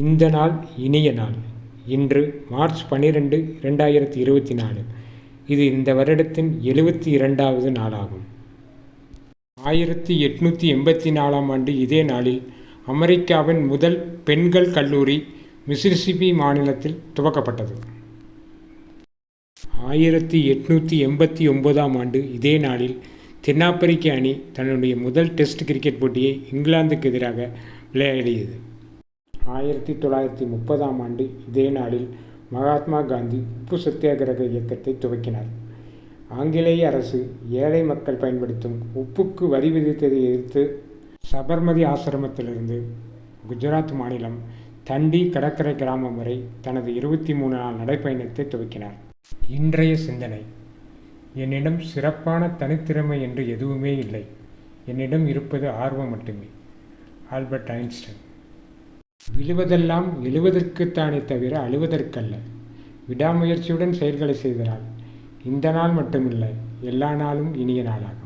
இந்த நாள் இனிய நாள். இன்று மார்ச் பன்னிரெண்டு இரண்டாயிரத்தி இருபத்தி நாலு இது இந்த வருடத்தின் எழுபத்தி இரண்டாவது நாளாகும். ஆயிரத்தி எட்நூற்றி எண்பத்தி நாலாம் ஆண்டு இதே நாளில் அமெரிக்காவின் முதல் பெண்கள் கல்லூரி மிசிசிபி மாநிலத்தில் துவக்கப்பட்டது. ஆயிரத்தி எட்நூற்றி எண்பத்தி ஒன்பதாம் ஆண்டு இதே நாளில் தென்னாப்பிரிக்க அணி தன்னுடைய முதல் டெஸ்ட் கிரிக்கெட் போட்டியை இங்கிலாந்துக்கு எதிராக விளையாடியது. ஆயிரத்தி தொள்ளாயிரத்தி முப்பதாம் ஆண்டு இதே நாளில் மகாத்மா காந்தி உப்பு சத்தியாகிரக இயக்கத்தை துவக்கினார். ஆங்கிலேய அரசு ஏழை மக்கள் பயன்படுத்தும் உப்புக்கு வரி விதித்ததை எதிர்த்து சபர்மதி ஆசிரமத்திலிருந்து குஜராத் மாநிலம் தண்டி கடற்கரை கிராமம் வரை தனது இருபத்தி மூணு நாள் நடைப்பயணத்தை துவக்கினார். இன்றைய சிந்தனை என்னிடம் சிறப்பான தனித்திறமை என்று எதுவுமே இல்லை. என்னிடம் இருப்பது ஆர்வம் மட்டுமே. Albert Einstein. விழுவதெல்லாம் எழுவதற்குத்தானே தவிர அழுவதற்கல்ல. விடாமுயற்சியுடன் செயல்களை செய்கிறாள் இந்த நாள் மட்டுமில்லை எல்லா நாளும் இனிய நாளாகும்.